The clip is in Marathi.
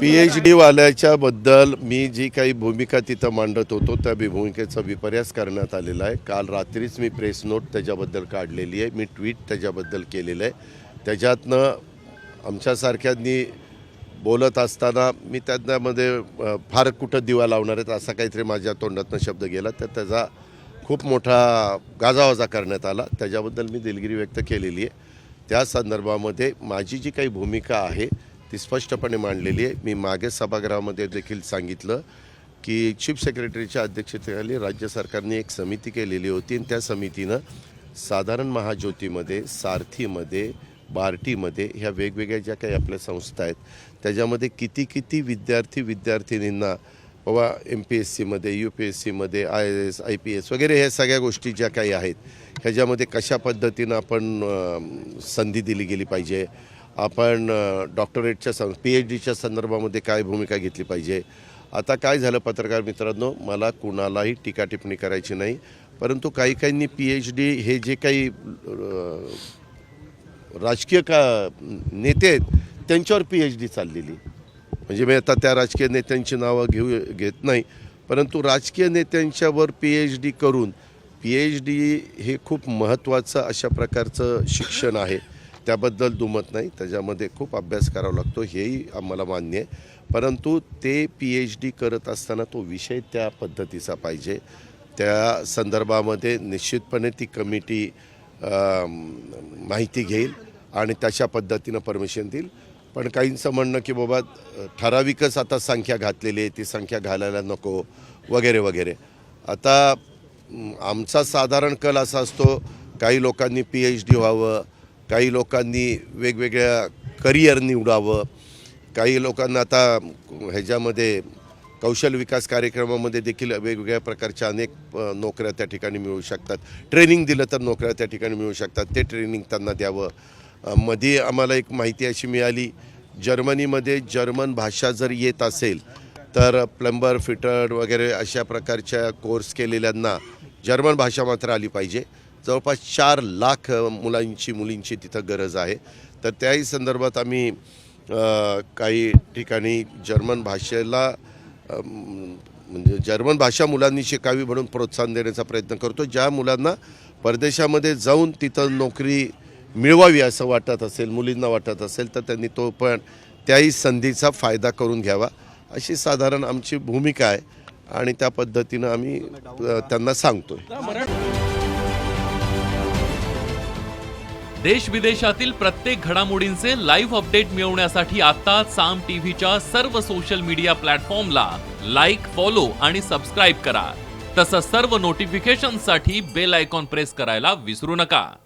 पी एच डी वाल्याच्या बद्दल मी जी काही भूमिका तिथं मांडत होतो त्या भूमिकेचा विपर्यास करण्यात आलेला आहे. काल रात्रीच मी प्रेस नोट त्याच्याबद्दल काढलेली आहे. मी ट्विट त्याच्याबद्दल केलेलं आहे. त्याच्यातनं आमच्यासारख्यांनी बोलत असताना मी त्याच्यामध्ये फार कुठं दिवा लावणार आहेत असा काहीतरी माझ्या तोंडातनं शब्द गेला. तर त्याचा खूप मोठा गाजावाजा करण्यात आला. त्याच्याबद्दल मी दिलगिरी व्यक्त केलेली आहे. त्या संदर्भामध्ये माझी जी काही भूमिका आहे ती स्पष्टपणे मांडलेली आहे. मी मागे सभागृहामध्ये देखील सांगितलं की चीफ सेक्रेटरीच्या अध्यक्षतेखाली राज्य सरकारने एक समिती केलेली होती आणि त्या समितीनं साधारण महाज्योतीमध्ये सारथीमध्ये बार्टीमध्ये ह्या वेगवेगळ्या ज्या काही आपल्या संस्था आहेत त्याच्यामध्ये किती किती विद्यार्थी विद्यार्थिनींना बाबा एम पी एस सीमध्ये यू पी एस सीमध्ये I S I P S वगैरे ह्या सगळ्या गोष्टी ज्या काही आहेत ह्याच्यामध्ये कशा पद्धतीनं आपण संधी दिली गेली पाहिजे? आपण डॉक्टरेटच्या सं पी एच डीच्या संदर्भामध्ये काय भूमिका घेतली पाहिजे? आता काय झालं पत्रकार मित्रांनो? मला कुणालाही टीका टिप्पणी करायची नाही परंतु काही काहींनी पी एच डी हे जे काही राजकीय का नेते आहेत त्यांच्यावर पी एच डी चाललेली. म्हणजे मी आता त्या राजकीय नेत्यांची नावं घेऊ घेत नाही परंतु राजकीय नेत्यांच्यावर पी एच डी करून पी एच डी हे खूप महत्त्वाचं अशा प्रकारचं शिक्षण आहे. त्याबद्दल दुमत नाही. त्याच्यामध्ये खूप अभ्यास करावा लागतो हेही आम्हाला मान्य आहे. परंतु ते पी एच डी करत असताना तो विषय त्या पद्धतीचा पाहिजे. त्या संदर्भामध्ये निश्चितपणे ती कमिटी माहिती घेईल आणि तशा पद्धतीनं परमिशन देईल. पण काहींचं म्हणणं की बाबा ठराविकच आता संख्या घातलेली आहे ती संख्या घालायला नको वगैरे वगैरे. आता आमचा साधारण कल असा असतो काही लोकांनी पी एच डी व्हावं काही लोकांनी वेगवेगळ्या करिअर निवडावं काही लोकांना आता ह्याच्यामध्ये कौशल विकास कार्यक्रमामध्ये देखील वेगवेगळ्या प्रकारच्या अनेक नोकऱ्या त्या ठिकाणी मिळू शकतात. ट्रेनिंग दिलं तर नोकऱ्या त्या ठिकाणी मिळू शकतात ते ट्रेनिंग त्यांना द्यावं. मध्ये आम्हाला एक माहिती अशी मिळाली जर्मनीमध्ये जर्मन भाषा जर येत असेल तर प्लंबर फिटर वगैरे अशा प्रकारच्या कोर्स केलेल्यांना जर्मन भाषा मात्र आली पाहिजे. जवळपास चार लाख मुलांची मुलींची तिथं गरज आहे. तर त्याही संदर्भात आम्ही काही ठिकाणी जर्मन भाषेला म्हणजे जर्मन भाषा मुलांनी शिकावी म्हणून प्रोत्साहन देण्याचा प्रयत्न करतो. ज्या मुलांना परदेशामध्ये जाऊन तिथं नोकरी मिळवावी असं वाटत असेल मुलींना वाटत असेल तर त्यांनी तो पण त्याही संधीचा फायदा करून घ्यावा. अशी साधारण आमची भूमिका आहे आणि त्या पद्धतीनं आम्ही त्यांना सांगतोय. देश विदेशातील प्रत्येक घडामोडींचे लाईव्ह अपडेट मिळवण्यासाठी आता साम टीव्हीच्या सर्व सोशल मीडिया प्लॅटफॉर्मला लाईक फॉलो आणि सबस्क्राईब करा. तसंच सर्व नोटिफिकेशनसाठी बेल आयकॉन प्रेस करायला विसरू नका.